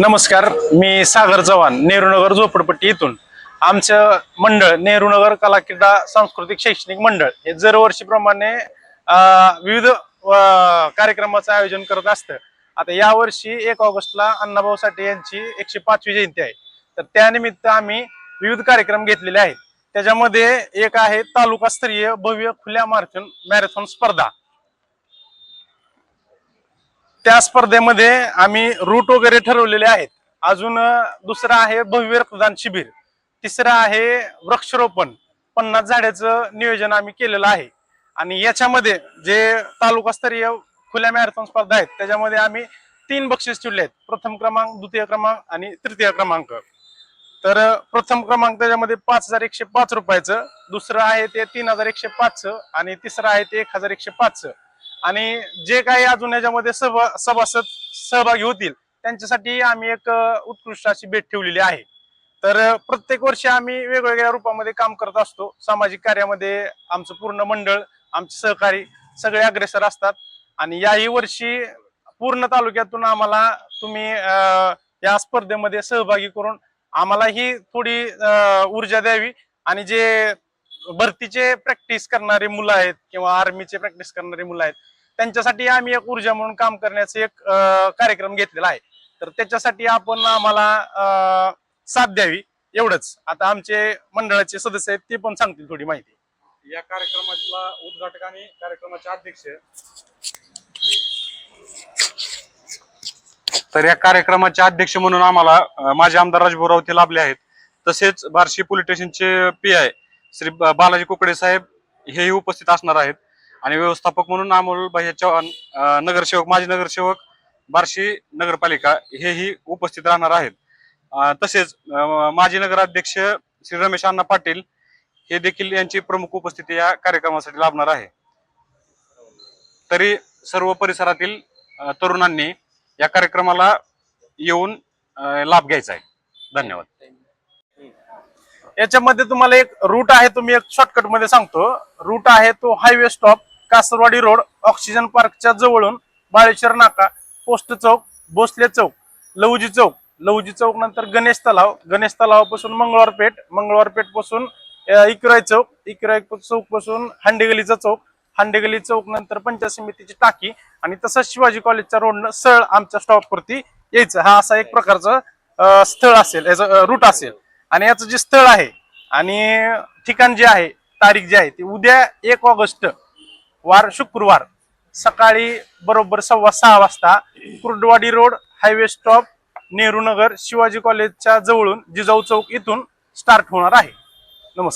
नमस्कार मी सागर चव्हाण नेहरूनगर झोपडपट्टी इथून. आमचं मंडळ नेहरूनगर कलाक्रीडा सांस्कृतिक शैक्षणिक मंडळ हे दरवर्षीप्रमाणे विविध कार्यक्रमाचं आयोजन करत असतं. आता यावर्षी एक ऑगस्टला अण्णाभाऊ साठे यांची एकशे पाचवी जयंती आहे. तर त्यानिमित्त आम्ही विविध कार्यक्रम घेतलेले आहेत. त्याच्यामध्ये एक आहे तालुकास्तरीय भव्य खुल्या मॅरेथॉन मॅरेथॉन स्पर्धा. त्या स्पर्धेमध्ये आम्ही रूट वगैरे ठरवलेले आहेत. अजून दुसरं आहे भव्य रक्तदान शिबिर. तिसरं आहे वृक्षरोपण. पन्नास झाडाचं नियोजन आम्ही केलेलं आहे. आणि याच्यामध्ये जे तालुकास्तरीय खुल्या मॅरेथॉन स्पर्धा आहेत त्याच्यामध्ये आम्ही तीन बक्षीस ठेवले आहेत. प्रथम क्रमांक द्वितीय क्रमांक आणि तृतीय क्रमांक. तर प्रथम क्रमांक त्याच्यामध्ये पाच हजार एकशे पाच रुपयाचं. दुसरं आहे ते तीन हजार एकशे पाचचं आणि तिसरं आहे ते एक हजार एकशे पाचचं. आणि जे काही अजून याच्यामध्ये सभा सभासद सहभागी होतील त्यांच्यासाठी आम्ही एक उत्कृष्ट अशी भेट ठेवलेली आहे. तर प्रत्येक वर्षी आम्ही वेगवेगळ्या रूपामध्ये काम करत असतो. सामाजिक कार्यामध्ये आमचं पूर्ण मंडळ आमचे सहकारी सगळे अग्रेसर असतात. आणि याही वर्षी पूर्ण तालुक्यातून आम्हाला तुम्ही या स्पर्धेमध्ये सहभागी करून आम्हालाही थोडी ऊर्जा द्यावी. आणि जे भरतीचे प्रॅक्टिस करणारी मुलं आहेत किंवा आर्मीचे प्रॅक्टिस करणारी मुलं आहेत त्यांच्यासाठी आम्ही एक ऊर्जा म्हणून काम करण्याचा एक कार्यक्रम घेतलेला आहे. तर त्याच्यासाठी आपण आम्हाला साथ द्यावी एवढंच. आता आमचे मंडळाचे सदस्य आहेत ते पण सांगतील थोडी माहिती. या कार्यक्रमाला उद्घाटक आणि कार्यक्रमाचे अध्यक्ष. तर या कार्यक्रमाचे अध्यक्ष म्हणून आम्हाला माझे आमदार राजभाऊ रावते लाभले आहेत. तसेच बार्शी पोलीस स्टेशनचे पी आय श्री बालाजी कुकडे साहेब हेही उपस्थित असणार आहेत. आणि व्यवस्थापक म्हणून अमोल भाई चव्हाण नगरसेवक माजी नगरसेवक बार्शी नगरपालिका हेही उपस्थित राहणार आहेत. तसेच माजी नगराध्यक्ष श्री रमेश अण्णा पाटील हे देखील यांची प्रमुख उपस्थिती या कार्यक्रमासाठी लाभणार आहे. तरी सर्व परिसरातील तरुणांनी या कार्यक्रमाला येऊन लाभ घ्यायचा आहे. धन्यवाद. याच्यामध्ये तुम्हाला एक रूट आहे तुम्ही एक शॉर्टकटमध्ये सांगतो. रूट आहे तो highway stop Kasarwadi road oxygen पार्कच्या जवळून बाळेश्वर नाका पोस्ट चौक भोसले चौक लवजी चौक. लवजी चौक नंतर गणेश तलाव गणेश तलावापासून मंगळवार पेठ मंगळवार पेठपासून इकराय चौक इकराय चौकपासून हांडेगलीचा चौक. हांडेगली चौक नंतर पंचायत समितीची टाकी आणि तसंच शिवाजी कॉलेजच्या रोडनं सळ आमच्या स्टॉपवरती यायचं. हा असा एक प्रकारचं स्थळ असेल याचं रूट असेल. आणि याचं जे स्थळ आहे आणि ठिकाण जे आहे तारीख जी आहे ती उद्या एक ऑगस्ट वार शुक्रवार सकाळी बरोबर सव्वा सहा वाजता Kurduwadi road highway stop Nehru Nagar Shivaji कॉलेजच्या जवळून जिजाऊ चौक इथून स्टार्ट होणार आहे. नमस्कार.